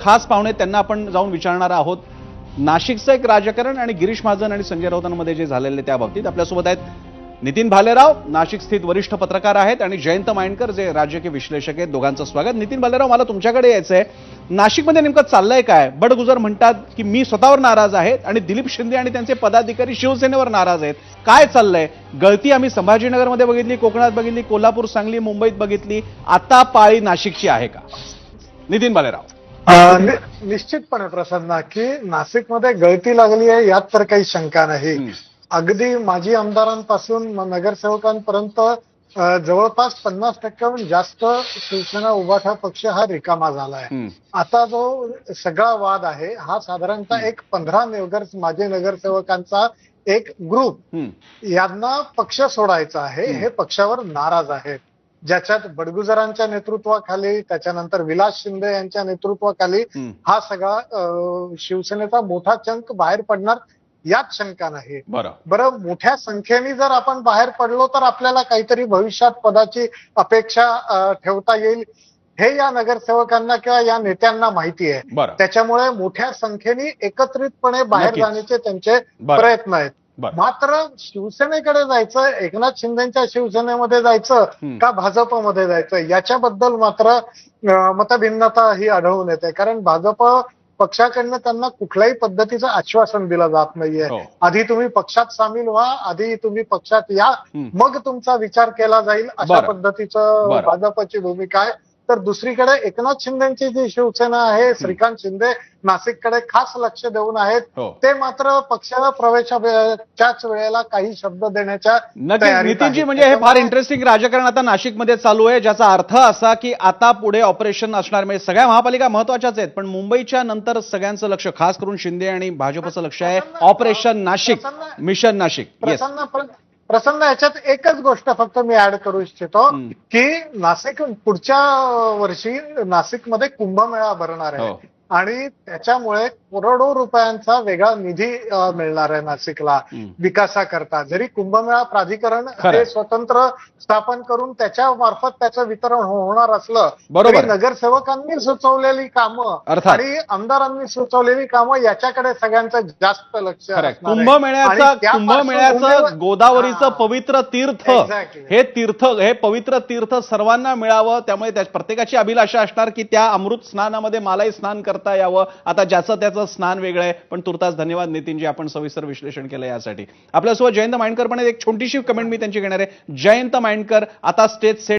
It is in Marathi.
खास पाहुणे त्यांना आपण जाऊन विचारणार आहोत. नाशिकचं एक राजकारण आणि गिरीश महाजन आणि संजय राऊतांमध्ये जे झालेले त्या बाबतीत आपल्यासोबत आहेत नितीन भालेराव नाशिक स्थित वरिष्ठ पत्रकार आहेत आणि जयंत माइंडकर जे राजकीय विश्लेषक आहेत दोघांचं स्वागत. नितीन भालेराव मला तुमच्याकडे यायचं आहे नाशिकमध्ये नेमकं चाललंय काय? बडगुजर म्हणतात की मी स्वतःवर नाराज आहेत आणि दिलीप शिंदे आणि त्यांचे पदाधिकारी शिवसेनेवर नाराज आहेत. काय चाललंय? गळती आम्ही संभाजीनगरमध्ये बघितली कोकणात बघितली कोल्हापूर सांगली मुंबईत बघितली. आता पाळी नाशिकची आहे का? नितीन भालेराव. निश्चितपणे प्रसन्न की नाशिकमध्ये गळती लागली आहे यात तर काही शंका नाही. अगदी माजी आमदारांपासून नगरसेवकांपर्यंत जवळपास पन्नास टक्क्याहून जास्त शिवसेना उभाठा पक्ष हा रिकामा झाला आहे. आता जो सगळा वाद आहे हा साधारणतः एक पंधरा नगर माजी नगरसेवकांचा एक ग्रुप. यांना पक्ष सोडायचा आहे. हे पक्षावर नाराज आहेत ज्याच्यात बडगुजरांच्या नेतृत्वाखाली त्याच्यानंतर विलास शिंदे यांच्या नेतृत्वाखाली. हा सगळा शिवसेनेचा मोठा चंक बाहेर पडणार यात शंका नाही बरं बरं मोठ्या संख्येने जर आपण बाहेर पडलो तर आपल्याला काहीतरी भविष्यात पदाची अपेक्षा ठेवता येईल हे या नगरसेवकांना किंवा या नेत्यांना माहिती आहे त्याच्यामुळे मोठ्या संख्येने एकत्रितपणे बाहेर. जाण्याचे त्यांचे. प्रयत्न आहेत मात्र शिवसेनेकडे जायचं एकनाथ शिंदेच्या शिवसेनेमध्ये जायचं. का भाजपमध्ये जायचं याच्याबद्दल मात्र मतभिन्नता ही आढळून येते कारण भाजप पक्षाकडनं त्यांना कुठल्याही पद्धतीचं आश्वासन दिलं जात नाहीये हो. आधी तुम्ही पक्षात सामील व्हा आधी तुम्ही पक्षात या. मग तुमचा विचार केला जाईल अशा. पद्धतीचं. भाजपची भूमिका आहे तर दुसरीकडे एकनाथ शिंदेची जी शिवसेना आहे श्रीकांत शिंदे नाशिककडे खास लक्ष देऊन आहेत. हो. ते मात्र पक्षाला प्रवेशाच्याच वेळेला काही शब्द देण्याच्या नितीनजी. म्हणजे हे फार इंटरेस्टिंग राजकारण आता नाशिकमध्ये चालू आहे ज्याचा अर्थ असा की आता पुढे ऑपरेशन असणार म्हणजे सगळ्या महापालिका महत्वाच्याच आहेत पण मुंबईच्या नंतर सगळ्यांचं लक्ष खास करून शिंदे आणि भाजपचं लक्ष आहे ऑपरेशन नाशिक मिशन नाशिक. प्रसन्न प्र- प्रसन्न याच्यात एकच गोष्ट फक्त मी ऍड करू इच्छितो. की नाशिक पुढच्या वर्षी नाशिकमध्ये कुंभमेळा भरणार हो. आहे आणि त्याच्यामुळे करोडो रुपयांचा वेगळा निधी मिळणार आहे नाशिकला. विकासाकरता जरी कुंभमेळा प्राधिकरण. हे स्वतंत्र स्थापन करून त्याच्या मार्फत त्याचं वितरण हो- होणार असलं बरोबर. तरी नगरसेवकांनी सुचवलेली कामं अर्थात. आणि आमदारांनी सुचवलेली कामं याच्याकडे सगळ्यांचं जास्त लक्ष. कुंभमेळ्याचं कुंभमेळ्याचं गोदावरीचं. पवित्र तीर्थ. हे तीर्थ हे पवित्र तीर्थ सर्वांना मिळावं त्यामुळे त्या प्रत्येकाची अभिलाषा असणार की त्या अमृत स्नानामध्ये मलाही स्नान करता यावं आता ज्याचं त्याचं स्नान वेगळं आहे पण तुर्तास धन्यवाद नितीनजी आपण सविस्तर विश्लेषण केलं यासाठी. आपल्यासोबत जयंत माइंडकर पण एक छोटीशी कमेंट मी त्यांची घेणार आहे. जयंत माइंडकर आता स्टेज सेट